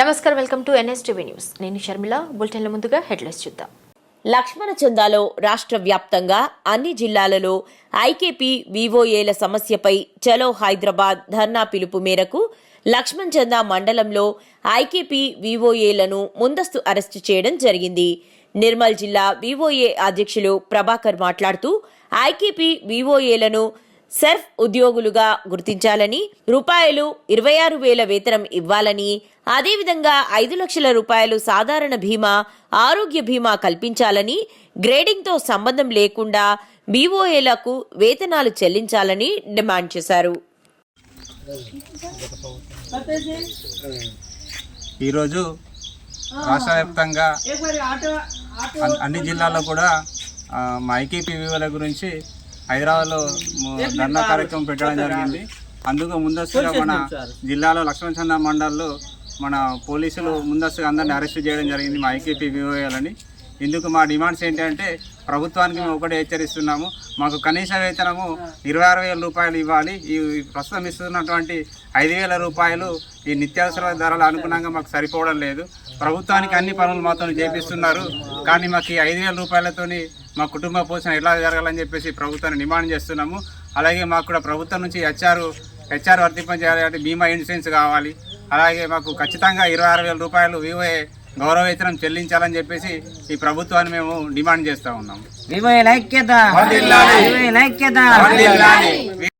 నమస్కారం welcome to NSTV news. నేను షర్మిల. బులెటిన్ల ముందుగా హెడ్లైన్స్ చూద్దాం. లక్ష్మణ చందాలో రాష్ట్ర వ్యాప్తంగా అన్ని జిల్లాలలో ఐకేపీ వివోఏల సమస్యపై చలో హైదరాబాద్ ధర్నా పిలుపు మేరకు లక్ష్మణ్ చందా మండలంలో ఐకేపీ వివోఏలను ముందస్తు అరెస్టు చేయడం జరిగింది. నిర్మల్ జిల్లా వివోఏ అధ్యక్షులు ప్రభాకర్ మాట్లాడుతూ ఐకేపీ వివోఏలను సెర్ఫ్ ఉద్యోగులుగా గుర్తించాలని రూపాయలు ఇరవై ఆరు వేల వేతనం ఇవ్వాలని అదేవిధంగా ఐదు లక్షల రూపాయలు సాధారణ బీమా ఆరోగ్య బీమా కల్పించాలని గ్రేడింగ్తో సంబంధం లేకుండా బీఓఏలకు వేతనాలు చెల్లించాలని డిమాండ్ చేశారు. ఈరోజు రాష్ట్ర వ్యాప్తంగా అన్- అన్ని జిల్లాల్లో కూడా మా ఐకేపీ వివోల గురించి హైదరాబాద్లో ధర్నా కార్యక్రమం పెట్టడం జరిగింది. అందుకు ముందస్తుగా మన జిల్లాలో లక్ష్మణ చంద మండల్లో మన పోలీసులు ముందస్తుగా అందరిని అరెస్ట్ చేయడం జరిగింది మా ఐకేపీ వివోలని ఇందుకు మా డిమాండ్స్ ఏంటంటే ప్రభుత్వానికి మేము ఒకటే హెచ్చరిస్తున్నాము. మాకు కనీస వేతనము ఇరవై ఆరు వేల రూపాయలు ఇవ్వాలి. ఈ ప్రస్తుతం ఇస్తున్నటువంటి ఐదు వేల రూపాయలు ఈ నిత్యావసర ధరలు అనుగుణంగా మాకు సరిపోవడం లేదు. ప్రభుత్వానికి అన్ని పనులు మాతో చేపిస్తున్నారు. కానీ మాకు ఈ ఐదు వేల రూపాయలతోని మా కుటుంబ పోషణ ఎలా జరగాలని చెప్పేసి ప్రభుత్వాన్ని డిమాండ్ చేస్తున్నాము. అలాగే మాకు కూడా ప్రభుత్వం నుంచి హెచ్ఆర్ హెచ్ఆర్ వర్తింపజేయాలి అంటే బీమా ఇన్సూరెన్స్ కావాలి. అలాగే మాకు ఖచ్చితంగా ఇరవై ఆరు వేల రూపాయలు వివోఏ గౌరవ వేతనం చెల్లించాలని చెప్పేసి ఈ ప్రభుత్వాన్ని మేము డిమాండ్ చేస్తూ ఉన్నాము.